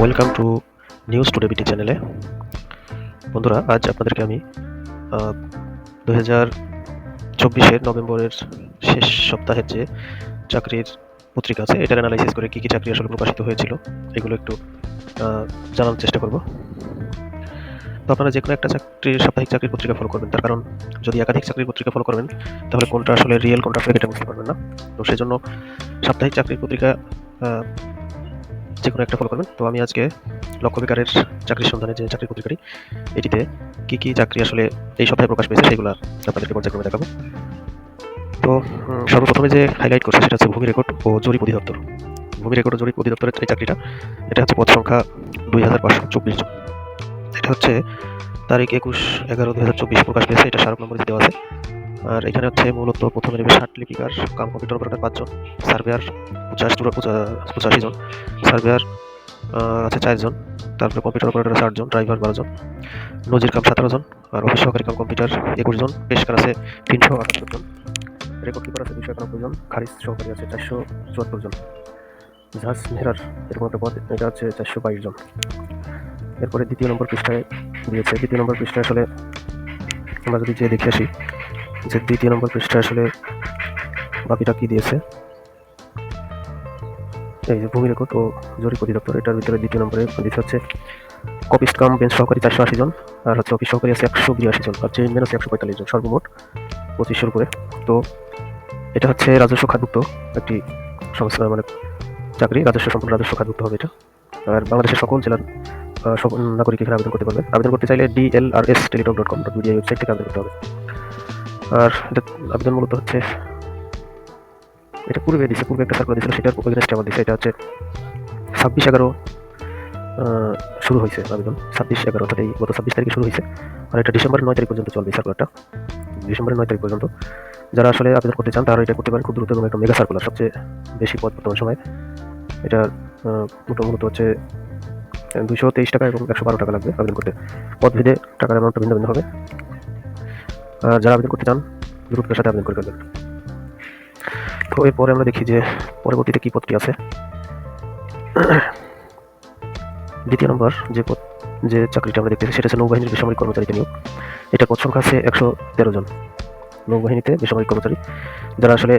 Welcome to news today বিটি চ্যানেলে বন্ধুরা, আজ আপনাদেরকে আমি দু হাজার চব্বিশের নভেম্বরের শেষ সপ্তাহের যে চাকরির পত্রিকা আছে, এটার অ্যানালাইসিস করে কী কী চাকরি আসলে প্রকাশিত হয়েছিল, এগুলো একটু জানার চেষ্টা করব। তো আপনারা যে কোনো একটা চাকরির সাপ্তাহিক চাকরির পত্রিকা ফলো করবেন। তার কারণ, যদি একাধিক চাকরির পত্রিকা ফলো করবেন তাহলে কোনটা আসলে রিয়েল কোনটা ফেক এটা বুঝতে পারবেন না। তো সেই জন্য সাপ্তাহিক চাকরির পত্রিকা যে কোনো একটা ফলো করবেন। তো আমি আজকে লক্ষ্য বেকারের চাকরির সন্ধানে যে চাকরি পত্রিকাটি এটিতে কি কি চাকরি আসলে এই সপ্তাহে প্রকাশ পেয়েছে সেগুলো আপনাদেরকে পর্যায়ক্রমে দেখাবো। তো সর্বপ্রথমে যে হাইলাইট করছে সেটা হচ্ছে ভূমি রেকর্ড ও জরিপ অধিদপ্তর। ভূমি রেকর্ড ও জরিপ অধিদপ্তরের এই চাকরিটা, এটা হচ্ছে পদ সংখ্যা দুই হাজার পাঁচশো চব্বিশ এটা হচ্ছে তারিখ একুশ এগারো দুই হাজার চব্বিশ প্রকাশ পেয়েছে, এটা স্মারক নম্বর দেওয়া আছে। আর এখানে হচ্ছে মূলত প্রথমে নেবে ষাট লিপিকার, কাম কম্পিউটার অপারেটর পাঁচজন, সার্ভেয়ার পঁচাশ পঁচাশি জন, সার্ভেয়ার আছে চারজন তারপরে কম্পিউটার অপারেটর আছে আটজন, ড্রাইভার বারোজন নজির কাম সতেরো জন, আর অফিস সহকারী কাম কম্পিউটার একুশ জন, পেশকার আছে তিনশো আটাত্তর জন, রেকর্ড কিপার আছে দুশো একানব্বই জন, খারিজ সহকারী আছে চারশো চুয়াত্তর জন, জাহাজ মেহরার এরকম একটা পদ, এটা হচ্ছে চারশো বাইশ জন। এরপরে দ্বিতীয় নম্বর পৃষ্ঠায় দিয়েছে, দ্বিতীয় নম্বর পৃষ্ঠায় আসলে আমরা যদি যে দেখে আসি যে দ্বিতীয় নম্বর পৃষ্ঠা আসলে বাকিটা কি দিয়েছে? এই যে ভূমি রেকর্ড ও জরিপ অধিদপ্তর, এটার ভিতরে দ্বিতীয় নম্বরে দিতে হচ্ছে কপিস্ট কাম বেঞ্চ সহকারী চারশো আশি জন আর হচ্ছে অফিস সহকারী আছে একশো বিরাশি জন আর চেইনম্যান আছে একশো পঁয়তাল্লিশ জন সর্বমোট পঁচিশশোর উপরে। তো এটা হচ্ছে রাজস্ব খাতভুক্ত একটি সংস্থা মানে চাকরি, রাজস্ব সম্পূর্ণ রাজস্ব খাতভুক্ত হবে এটা। আর বাংলাদেশের সকল জেলার সকল নাগরিক এখানে আবেদন করতে পারবে আবেদন করতে চাইলে DLRS Teletalk dot com dot media website থেকে আবেদন করতে হবে। আর এটা আবেদন মূলত হচ্ছে, এটা পূর্বে দিছে, পূর্বে একটা সার্কুলার দিয়েছিল সেটার এগেনস্টে আমার দিছে, এটা হচ্ছে ছাব্বিশ এগারো শুরু হয়েছে আবেদন। ছাব্বিশ এগারো, অর্থাৎ এই গত ছাব্বিশ তারিখে শুরু হয়েছে। আর এটা ডিসেম্বরের নয় তারিখ পর্যন্ত চলবে সার্কুলারটা ডিসেম্বরের নয় তারিখ পর্যন্ত। যারা আসলে আবেদন করতে চান, তারা এটা করতে পারেন। খুব দ্রুত এবং একটা মেগা সার্কুলার সবচেয়ে বেশি পদ বর্তমান সময়। এটা মোটামুটি হচ্ছে দুশো তেইশ টাকা এবং একশো বারো টাকা লাগবে আবেদন করতে। পদ ভেদে টাকার অ্যামাউন্টটা ভিন্ন ভিন্ন হবে। যারা আবেদন করতে চান দ্রুততার সাথে আবেদন করে ফেলবেন। তো এরপরে আমরা দেখি যে পরবর্তীতে কি পদটি আছে। দ্বিতীয় নম্বর যে পদ যে চাকরিটা আমরা দেখতেছি, সেটা হচ্ছে নৌবাহিনীর বেসামরিক কর্মচারীকে নিয়োগ। এটা পদ সংখ্যা আছে একশো তেরো জন। নৌবাহিনীতে বেসামরিক কর্মচারী যারা আসলে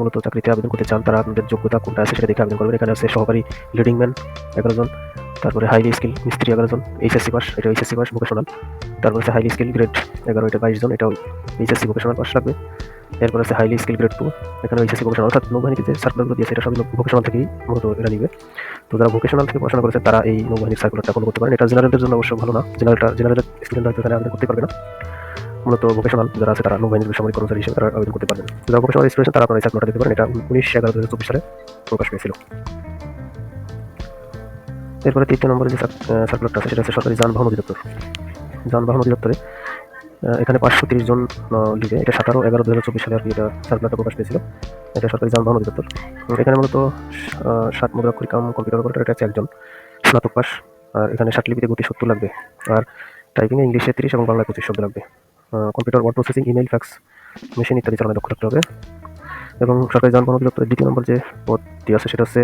মূলত চাকরিতে আবেদন করতে চান, তারা আপনাদের যোগ্যতা কোনটা আছে সেটা দেখে আবেদন করবেন। এখানে আছে সহকারী লিডিং ম্যান এগারো জন, তারপরে হাইলি স্কিল মিস্ত্রি এগারো জন এইচএসসি পাস এটা এইচএসসি পাস ভোকেশনাল তারপরে আছে হাইলি স্কিল গ্রেড এগারো, এটা বাইশ জন, এটাও এইচএসসি ভোকেশনাল পাস লাগবে। এরপর আছে হাইলি স্কিল গ্রেড টু এখানে এইচএসসি ভোকেশনাল অর্থাৎ নৌবাহিনীতে যে সার্কুলারগুলো দিয়েছে, এটা সবই ভোকেশনাল থেকেই মূলত এরা নিবে। তো যারা ভোকেশনাল থেকে পড়াশোনা করেছে, তারা এই নৌবাহিনীর সার্কুলারটা ফলো করতে পারেন। এটা জেনারেলদের জন্য অবশ্য ভালো না। জেনারেলটা জেনারেল স্টুডেন্ট হয়তো এখানে আবেদন করতে পারবে না। মূলত ভোকেশনাল যারা আছে তারা নৌবাহিনীর বেসামরিক কর্মচারী হিসেবে তারা আবেদন করতে পারবেন। যারা ভোকেশনাল স্টুডেন্ট তারা আপনারা এই সার্কুলারটা দিতে পারেন। এটা উনিশ এগারো দু হাজার সালে প্রকাশ পেয়েছিল। এরপরে তৃতীয় নম্বরে যে সার্কুলারটা আছে, সেটা হচ্ছে সরকারি যানবাহন অধিদপ্তর। যানবাহন অধিদপ্তরে এখানে পাঁচশো তিরিশ জন লিগে এটা সতেরো এগারো দু হাজার চব্বিশ সালে আর কি এটা সার্কুলারটা প্রকাশ পেয়েছিল। এটা সরকারি যানবাহন অধিদপ্তর। এখানে মূলত ষাট মুদ্রাক্ষরিক কাম কম্পিউটার অপারেটর এটা হচ্ছে একজন। স্নাতক পাস। আর এখানে ষাট লিপিতে গতি সত্তর লাগবে। আর টাইপিংয়ে ইংলিশে তিরিশ এবং বাংলায় পঁচিশ শব্দ লাগবে। Computer word processing email fax machine ইত্যাদি চালানো দক্ষ থাকতে হবে। এবং সরকারি যানবাহন অধিদপ্তরের দ্বিতীয় নম্বর যে পদটি আছে সেটা হচ্ছে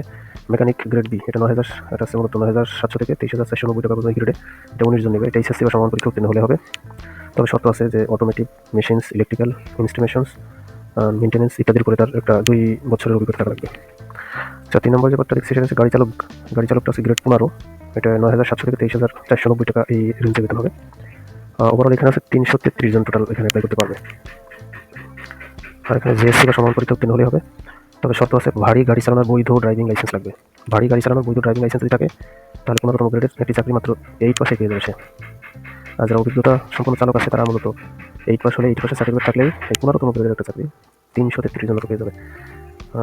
মেকানিক গ্রেড বি এটা নয় হাজার, এটা হচ্ছে মূলত নয় হাজার সাতশো থেকে তেইশ হাজার চারশো নব্বই টাকা পর্যন্ত গ্রেডে এটা উনিশ জন নেবে। এটা এইচএসসি বা সমান পরীক্ষা উত্তীর্ণ হলে হবে। তবে শর্ত আছে যে automatic machines electrical instrumentations maintenance ইত্যাদির করে তার একটা দুই বছরের অভিজ্ঞতা থাকা লাগবে। আচ্ছা তিন নম্বর যে পদটা দেখছি সেটা হচ্ছে গাড়ি চালক গাড়ি চালকটা আছে গ্রেড পনেরো। এটা নয় হাজার সাতশো থেকে তেইশ হাজার চারশো নব্বই টাকা এই রেঞ্জে বেতন হবে। ওভারঅল এখানে আছে তিনশো তেত্রিশ জন টোটাল এখানে অ্যাপ্লাই করতে পারবে। আর এখানে জিএসসি বা সমান পরীক্ষা উত্তীর্ণ হলে হবে। তবে শর্ত আছে, ভারী গাড়ি চালানোর বৈধ ড্রাইভিং লাইসেন্স লাগবে। ভারী গাড়ি চালানোর বৈধ ড্রাইভিং লাইসেন্স যদি থাকে, তাহলে পনেরোতম গ্রেডের একটি চাকরি মাত্র এইট পাশে পেয়ে যাবে আর যারা অভিজ্ঞতা সম্পূর্ণ চালক আছে, তারা মূলত এইট পাস হলে এইট পাশে সার্টিফিকেট থাকলেই এই পনেরোতম গ্রেডের একটা চাকরি তিনশো তেত্রিশ জন লোক পেয়ে যাবে।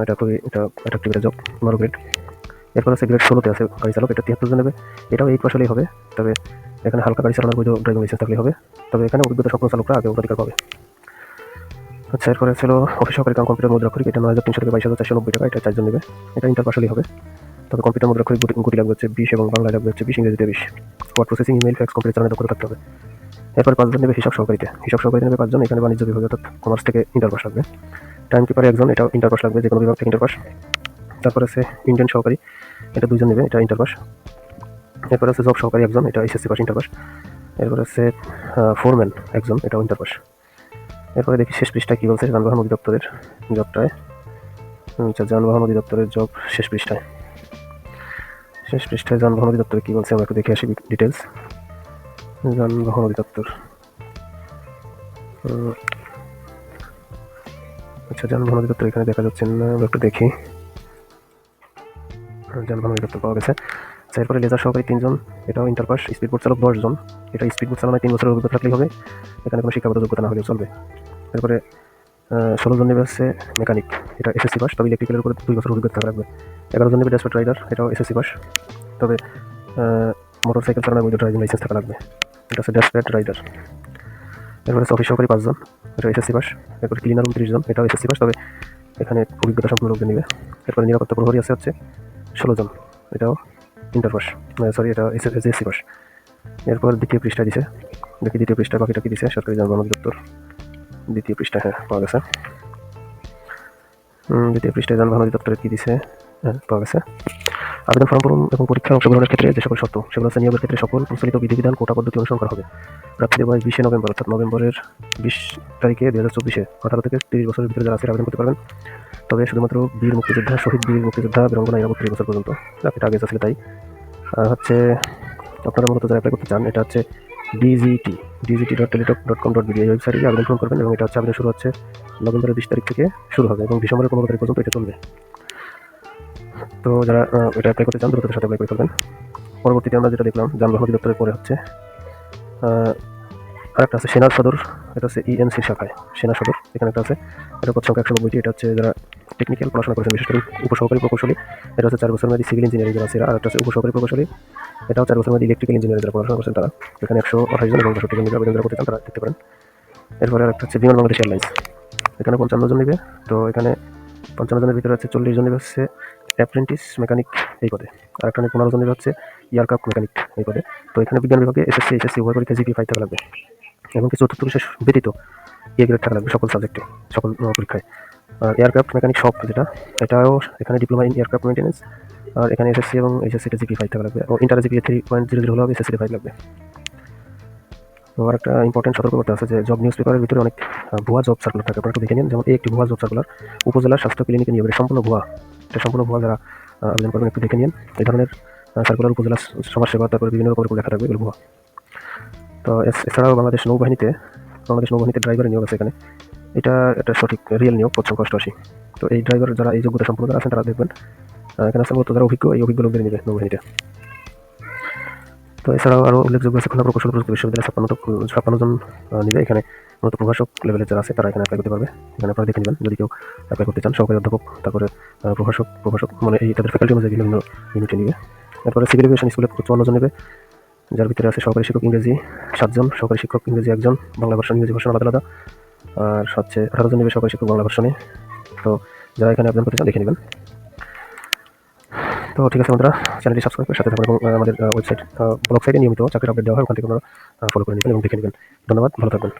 এটা খুবই এটা অ্যাট্রাক্টিভ একটা জব পনেরো গ্রেড এরপর আছে গ্রেড ষোলোতে আছে গাড়ি চালক, এটা তিয়াত্তর জন নেবে। এটাও এইট পাস হলেই হবে, তবে এখানে হালকা গাড়ি চালানোর বৈধ ড্রাইভিং লাইসেন্স থাকলে হবে। তবে এখানে অভিজ্ঞতা সম্পন্ন চালকরা আগে অগ্রাধিকার পাবে। আচ্ছা এরপরে ছিল অফিস সহকারী কাম কম্পিউটার মুদ্রাক্ষরিক এটা নয় হাজার তিনশো থেকে বাইশ হাজার চারশো নব্বই টাকা, এটা চারজন নেবে। এটা ইন্টার পাশালি হবে। তবে কম্পিউটার মুদ্রাক্ষরিক গতি লাগবে হচ্ছে বিশ এবং বাংলা লাগবে হচ্ছে বিশ, ইংরেজিতে বিশ। Word processing email fax computer চালানো দক্ষ থাকতে হবে। এরপর পাঁচজন নেবে হিসাব সহকারীতে। হিসাব সহকারী নেবে পাঁচজন, এখানে বাণিজ্য বিভাগ অর্থাৎ কমার্স থেকে ইন্টার পাস লাগবে। টাইম কিপারে একজন এটা ইন্টার পাস লাগবে যে কোনো বিভাগ থেকে ইন্টার পাস তারপর আছে ইন্ডিয়ান সহকারী, এটা দুজন নেবে, এটা ইন্টার পাস এরপরে আছে জব সহকারী একজন, এটা এসএসসি পাস ইন্টার পাস। এরপরে আছে ফোরম্যান একজন এটা ইন্টার পাস। এরপরে দেখি শেষ পৃষ্ঠায় কী বলছে, যানবাহন অধিদপ্তরের জবটায়। আচ্ছা যানবাহন অধিদপ্তরের জব শেষ পৃষ্ঠায়। শেষ পৃষ্ঠায় যানবাহন অধিদপ্তরে কী বলছে, আমরা একটু দেখে আসি ডিটেলস যানবাহন অধিদপ্তর। আচ্ছা যানবাহন অধিদপ্তর এখানে দেখা যাচ্ছে না, আমরা একটু দেখি। যানবাহন অধিদপ্তর পাওয়া গেছে। আচ্ছা এরপরে লেজার সহকারী তিনজন, এটাও ইন্টার পাস স্পিড বোট চালক দশজন। এটা স্পিড বোট চালানোয় তিন বছরের অভিজ্ঞতা থাকলেই হবে। এখানে কোনো শিক্ষাগত যোগ্যতা না হলেও চলবে। এরপরে ষোলো জন নেবে হচ্ছে মেকানিক এটা এসএসসি পাস তবে ইলেকট্রিক্যালের উপরে দুই বছর অভিজ্ঞতা থাকা লাগবে। এগারো জন নেবে ড্যাশবোর্ড রাইডার এটাও এসএসসি পাস তবে মোটর সাইকেল চালানোর বৈধ ড্রাইভিং লাইসেন্স থাকা লাগবে। এটা হচ্ছে ড্যাশবোর্ড রাইডার এরপরে হচ্ছে অফিস সহকারী পাঁচজন, এটা এসএসসি পাস এরপরে ক্লিনার উনত্রিশ জন এটাও এসএসসি পাস তবে, এখানে অভিজ্ঞতা সম্পূর্ণ লোকদের নেবে। এরপরে নিরাপত্তা প্রহরী আছে হচ্ছে ষোলো জন, এটাও ইন্টার পাস সরি এটা এসএসসি পাস এরপর দ্বিতীয় পৃষ্ঠা দিছে। দেখি দ্বিতীয় পৃষ্ঠা বাকিটা কি দিছে। সরকারি যানবাহন অধিদপ্তর। দ্বিতীয় পৃষ্ঠা হ্যাঁ পাওয়া গেছে। দ্বিতীয় পৃষ্ঠায় যানবাহন অধিদপ্তরে কী দিছে? হ্যাঁ পাওয়া গেছে। আবেদন ফর্ম পূরণ এবং পরীক্ষায় অংশগ্রহণের ক্ষেত্রে যে সকল শর্ত, সেগুলো হচ্ছে নিয়োগের ক্ষেত্রে সকল প্রচলিত বিধিবিধান, কোটা পদ্ধতি অনুসরণ করা হবে। প্রার্থীদের বয়স বিশে নভেম্বর, অর্থাৎ নভেম্বরের বিশ তারিখে দু হাজার চব্বিশে। আঠারো থেকে তিরিশ বছরের ভিতরে যারা আছে আবেদন করতে পারবেন। তবে শুধুমাত্র বীর মুক্তিযোদ্ধা, শহীদ বীর মুক্তিযোদ্ধা, বীরঙ্গনা, এরা তিরিশ বছর পর্যন্ত। আগে ছিল তাই। আর হচ্ছে আপনারা মূলত যারা অ্যাপ্লাই করতে চান, এটা হচ্ছে DGT DGT dot Teletalk dot com dot BD ওয়েবসাইটে আবেদন ফর্ম করবেন এবং এটা হচ্ছে আবেদন শুরু হচ্ছে নভেম্বরের বিশ তারিখ থেকে শুরু হবে এবং ডিসেম্বরের পনেরো তারিখ পর্যন্ত এটা চলবে। তো যারা এটা অ্যাপ্লাই করতে চান দ্রুততার সাথে অ্যাপ্লাই করে ফেলবেন। পরবর্তীতে আমরা যেটা দেখলাম, যানবাহন অধিদপ্তরের পরে হচ্ছে আর একটা আছে, সেনার সদর। এটা হচ্ছে ইএনসি শাখায়, সেনা সদর, এখানে একটা আছে। এটা পদ সংখ্যা একশো নব্বইটি, এটা হচ্ছে যারা টেকনিক্যাল পড়াশোনা করেছেন, বিশেষ করে উপসহকারী প্রকৌশলী, এটা হচ্ছে চার বছর মেয়াদী সিভিল ইঞ্জিনিয়ারিং যারা আছে, আর একটা হচ্ছে উপসহকারী প্রকৌশলী, এটাও চার বছর মেয়াদী ইলেকট্রিক্যাল ইঞ্জিনিয়ারিং যারা পড়াশোনা করছেন তারা, এখানে একশো আঠাশ জন এবং বাষট্টি জন আবেদন যারা করতে চান তারা দেখতে পারেন। এরপরে আরেকটা হচ্ছে বিমান বাংলাদেশ এয়ারলাইন্স এখানে পঞ্চান্ন জন নেবে, তো এখানে পঞ্চান্ন জনের ভিতরে হচ্ছে চল্লিশ জন নেবে হচ্ছে অ্যাপ্রেন্টিস মেকানিক এই পদে আর একটা পনেরো জন নেবে হচ্ছে এয়ারক্রাফট মেকানিক এই পদে। তো এখানে বিজ্ঞান বিভাগে এসএসসি এসএসসি উভয় পরীক্ষা জিপি ফাইভ থাকা লাগবে। এমনকি চতুর্থ বিশেষ ব্যতীত এ থাকা লাগবে সকল সাবজেক্টে সকল পরীক্ষায়। আর এয়ারক্রাফট মেকানিক শপ যেটা, এটাও এখানে ডিপ্লোমা ইন এয়ারক্রাফট মেনটেন্স আর এখানে এসএসসি এবং এইচএসসিতে জিপি ফাইভ থাকা লাগবে এবং inter GP three point zero zero হলে হবে এসএসসি ফাইভ লাগবে। আর একটা ইম্পর্টেন্ট সতর্কতা আছে যে জব নিউজ পেপারের ভিতরে অনেক ভুয়া জব সার্কুলার থাকে। আপনারা একটু দেখে নিন, যেমন এই একটি ভুয়া জব সার্কুলার উপজেলা স্বাস্থ্য ক্লিনিকে নিয়োগের সম্পূর্ণ ভুয়া, এটা সম্পূর্ণ ভুয়া যারা আবেদন করবেন, একটু দেখে নিন। এই ধরনের সার্কুলার উপজেলা সমাজসেবা, তারপরে বিভিন্ন রকমের লেখা থাকবে, এগুলো ভুয়া। তো এছাড়াও বাংলাদেশ নৌবাহিনীতে বাংলাদেশ নৌবাহিনীতে ড্রাইভারের নিয়োগ আছে এখানে। এটা একটা সঠিক রিয়েল নিয়োগ, পদ সংখ্যা অষ্টআশি। তো এই ড্রাইভার যারা, এই যোগ্যতা সম্পন্ন আছেন তারা দেখবেন এখানে আছে যারা অভিজ্ঞ, এই অভিজ্ঞ লোকদের নিবে নৌবাহিনীতে। তো এছাড়াও আরও উল্লেখযোগ্য আছে খুলনা প্রকৌশল প্রযুক্তি বিশ্ববিদ্যালয়ে ছাপ্পান্ন ছাপ্পান্ন জন নিবে। এখানে মূলত প্রভাষক লেভেলের যারা আছে তারা এখানে অ্যাপ্লাই করতে পারবে। এখানে আপনারা দেখে নেবেন। যদি কেউ অ্যাপ্লাই করতে চান, সহকারী অধ্যাপক, তারপরে প্রভাষক প্রভাষক মানে এই তাদের ফ্যাকাল্টি অনুযায়ী বিভিন্ন ইউনিটে নিবে। তারপরে সিভিল এভিয়েশন স্কুলে চুয়ান্ন জন নেবে। যার ভিতরে আছে সহকারী শিক্ষক ইংরেজি সাতজন, সহকারী শিক্ষক ইংরেজি একজন, বাংলা ভার্সন, ইংরেজি ভার্সন আলাদা আলাদা। আর সবচেয়ে আঠারো জন নেবে সহকারী শিক্ষক বাংলা ভার্সনে। তো যারা এখানে আবেদন করতে চান দেখে নেবেন। তো ঠিক আছে বন্ধুরা, চ্যানেলটি সাবস্ক্রাইব করে সাথে থাকুন এবং আমাদের ওয়েবসাইট ব্লগ সাইটে নিয়মিত চাকরির আপডেট দেওয়া হয়, ওখান থেকে আপনারা ফলো করে নেবেন এবং দেখে নেবেন। ধন্যবাদ, ভালো থাকবেন।